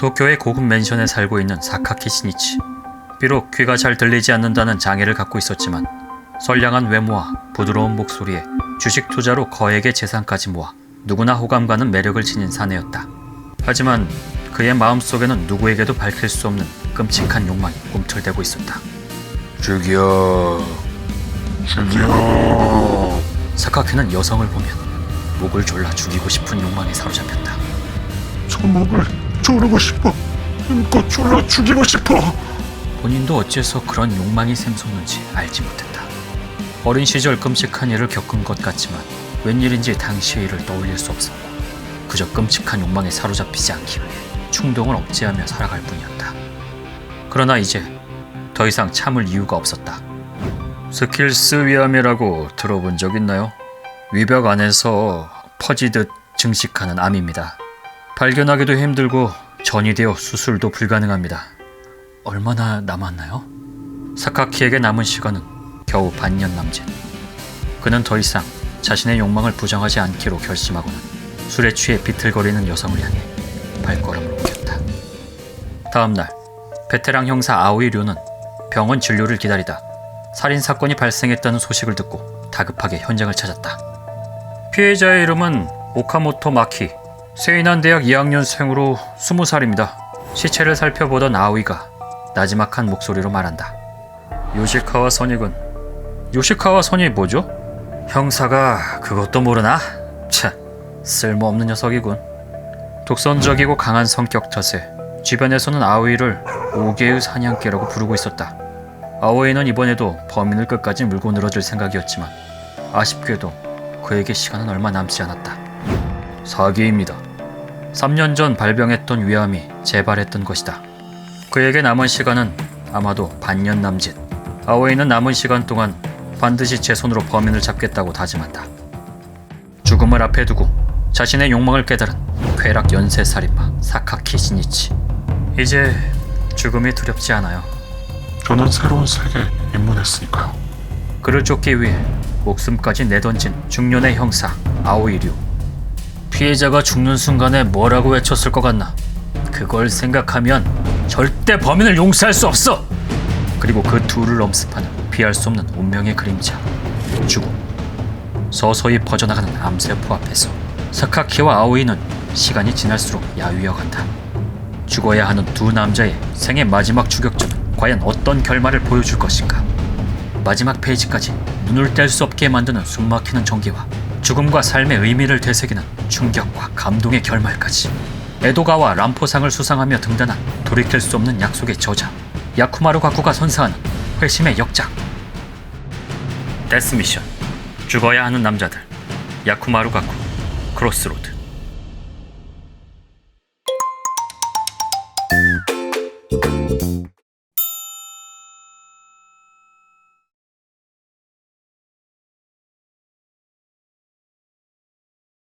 도쿄의 고급 맨션에 살고 있는 사카키 시니치. 비록 귀가 잘 들리지 않는다는 장애를 갖고 있었지만 선량한 외모와 부드러운 목소리에 주식 투자로 거액의 재산까지 모아 누구나 호감 가는 매력을 지닌 사내였다. 하지만 그의 마음속에는 누구에게도 밝힐 수 없는 끔찍한 욕망이 꿈틀대고 있었다. 죽여 죽여 사카키는 여성을 보면 목을 졸라 죽이고 싶은 욕망에 사로잡혔다. 저 목을 조르고 싶어 힘껏 졸라 죽이고 싶어 본인도 어째서 그런 욕망이 샘솟는지 알지 못했다. 어린 시절 끔찍한 일을 겪은 것 같지만 웬일인지 당시의 일을 떠올릴 수 없었고 그저 끔찍한 욕망에 사로잡히지 않기 위해 충동을 억제하며 살아갈 뿐이었다. 그러나 이제 더 이상 참을 이유가 없었다. 스킬스 위암이라고 들어본 적 있나요? 위벽 안에서 퍼지듯 증식하는 암입니다. 발견하기도 힘들고 전이 되어 수술도 불가능합니다. 얼마나 남았나요? 사카키에게 남은 시간은 겨우 반년 남짓. 그는 더 이상 자신의 욕망을 부정하지 않기로 결심하고는 술에 취해 비틀거리는 여성을 향해 발걸음을 옮겼다. 다음 날 베테랑 형사 아오이 류는 병원 진료를 기다리다 살인 사건이 발생했다는 소식을 듣고 다급하게 현장을 찾았다. 피해자의 이름은 오카모토 마키, 세이난 대학 2학년생으로 20살입니다. 시체를 살펴보던 아오이가 나지막한 목소리로 말한다. 요시카와 선익은 요시카와 선이 뭐죠? 형사가 그것도 모르나? 차, 쓸모없는 녀석이군. 독선적이고 강한 성격 탓에 주변에서는 아오이를 오개의 사냥개라고 부르고 있었다. 아오이는 이번에도 범인을 끝까지 물고 늘어질 생각이었지만 아쉽게도 그에게 시간은 얼마 남지 않았다. 사기입니다. 3년 전 발병했던 위암이 재발했던 것이다. 그에게 남은 시간은 아마도 반년 남짓. 아오이는 남은 시간 동안 반드시 제 손으로 범인을 잡겠다고 다짐한다. 죽음을 앞에 두고 자신의 욕망을 깨달은 쾌락 연쇄 살인마 사카키 시니치. 이제 죽음이 두렵지 않아요. 저는 새로운 세계에 입문했으니까요 그를 쫓기 위해 목숨까지 내던진 중년의 형사 아오이류. 피해자가 죽는 순간에 뭐라고 외쳤을 것 같나? 그걸 생각하면 절대 범인을 용서할 수 없어. 그리고 그 둘을 엄습하는 피할 수 없는 운명의 그림자 죽음. 서서히 퍼져나가는 암세포 앞에서 사카키와 아오이는 시간이 지날수록 야위어간다. 죽어야 하는 두 남자의 생애 마지막 추격전은 과연 어떤 결말을 보여줄 것인가? 마지막 페이지까지 눈을 뗄 수 없게 만드는 숨막히는 전개와 죽음과 삶의 의미를 되새기는 충격과 감동의 결말까지. 에도가와 람포상을 수상하며 등단한 돌이킬 수 없는 약속의 저자 야쿠마루 가쿠가 선사하는 회심의 역작. 데스미션. 죽어야 하는 남자들. 야쿠마루 가쿠 크로스로드.